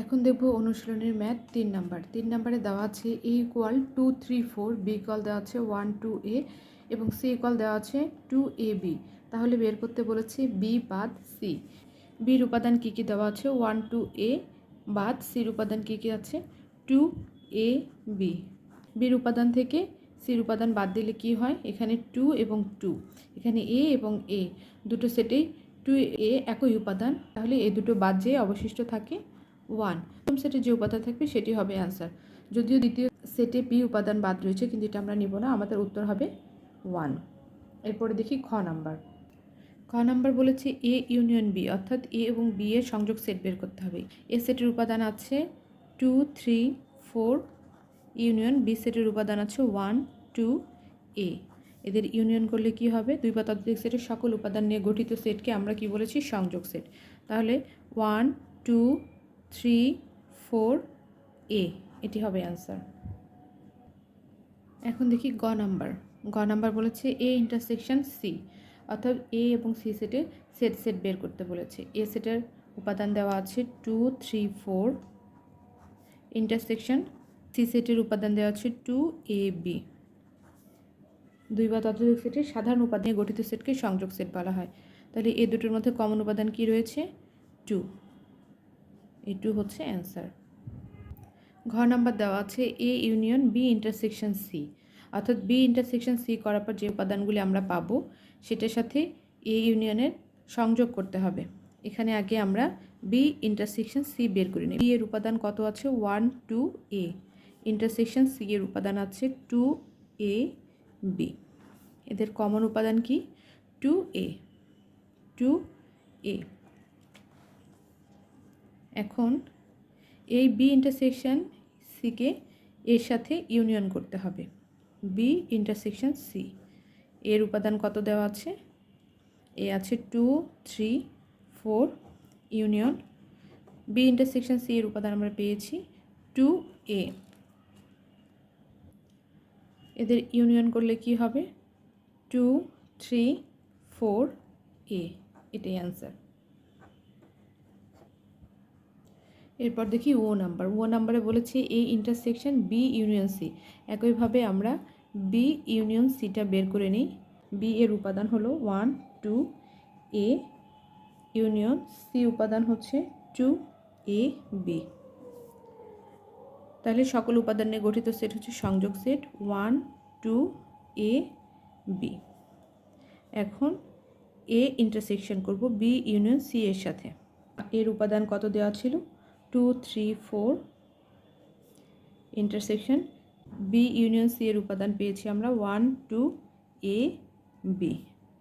এখন দেখব অনুশীলনের ম্যাথ তিন নাম্বার। তিন নাম্বারে দেওয়া আছে A equal to three four, B equal দেওয়া আছে ওয়ান টু এ এবং সি ইকুয়াল দেওয়া আছে টু এ বি। তাহলে বের করতে বলেছে বি বাদ সি। বির উপাদান কী কী দেওয়া আছে? ওয়ান টু এ বাদ সির উপাদান কী কী আছে? Two A B. বির উপাদান থেকে সির উপাদান বাদ দিলে কি হয়? এখানে টু এবং টু। এখানে এ এবং এ। দুটো সেটেই টু এ একই উপাদান। তাহলে এ দুটো বাদ যেয়ে অবশিষ্ট থাকে ওয়ান। প্রথম সেটে যে উপাদান থাকবে সেটি হবে অ্যান্সার যদিও দ্বিতীয় সেটে বি উপাদান বাদ রয়েছে, কিন্তু এটা আমরা নিব না, আমাদের উত্তর হবে ওয়ান। এরপরে দেখি খ নাম্বার। খ নাম্বার বলেছে এ ইউনিয়ন বি, অর্থাৎ এ এবং বি এর সংযোগ সেট বের করতে হবে। এ সেটের উপাদান আছে two, three, four, union B সেটের উপাদান আছে ওয়ান, টু, এ। এদের ইউনিয়ন করলে কি হবে? দুই বা ততোধিক সেটের সকল উপাদান নিয়ে গঠিত সেটকে আমরা কি বলেছি? সংযোগ সেট। তাহলে one, two three four A এটি হবে অ্যান্সার এখন দেখি গ নাম্বার গ নাম্বার বলেছে এ ইন্টারসেকশন সি অর্থাৎ এ এবং সি সেটে সেট সেট বের করতে বলেছে। এ সেটের উপাদান দেওয়া আছে two three four intersection C সেটের উপাদান দেওয়া আছে টু এ বি দুই বা ততোধিক সেটের সাধারণ উপাদানে গঠিত সেটকে সংযোগ সেট বলা হয়। তাহলে এই দুটোর মধ্যে কমন উপাদান কি রয়েছে? টু এই টু হচ্ছে অ্যান্সার। ঘর নাম্বার দেওয়া আছে A union, B intersection C. অর্থাৎ বি ইন্টারসেকশন সি করার পর যে উপাদানগুলি আমরা পাবো, সেটার সাথে এ ইউনিয়নের সংযোগ করতে হবে। এখানে আগে আমরা বি ইন্টারসেকশন সি বের করে নিই বি এর উপাদান কত আছে? One, two, A. Intersection C এর উপাদান আছে টু, এ, বি। এদের কমন উপাদান কি? Two, A. Two, A. এখন এই বি ইন্টারসেকশন সিকে এর সাথে ইউনিয়ন করতে হবে। বি ইন্টারসেকশন সি এর উপাদান কত দেওয়া আছে? এ আছে two three four union B intersection C এর উপাদান আমরা পেয়েছি টু এ এদের ইউনিয়ন করলে কি হবে? টু থ্রি ফোর এ এটাই অ্যান্সার এরপর দেখি ও নাম্বার ও নাম্বারে বলেছে A intersection B union C একইভাবে আমরা বি ইউনিয়ন সিটা বের করে নিই। বি এর উপাদান হলো one two A union C উপাদান হচ্ছে টু এ বি তাহলে সকল উপাদান নিয়ে গঠিত সেট হচ্ছে সংযোগ set one two A B এখন এ ইন্টারসেকশন করব বি ইউনিয়ন সি এর সাথে। এর উপাদান কত দেওয়া ছিল? Two three four intersection B union C এর উপাদান পেয়েছি আমরা ওয়ান টু এ বি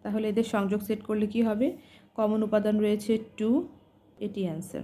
তাহলে এদের সংযোগ সেট করলে কি হবে? কমন উপাদান রয়েছে টু এটি অ্যান্সার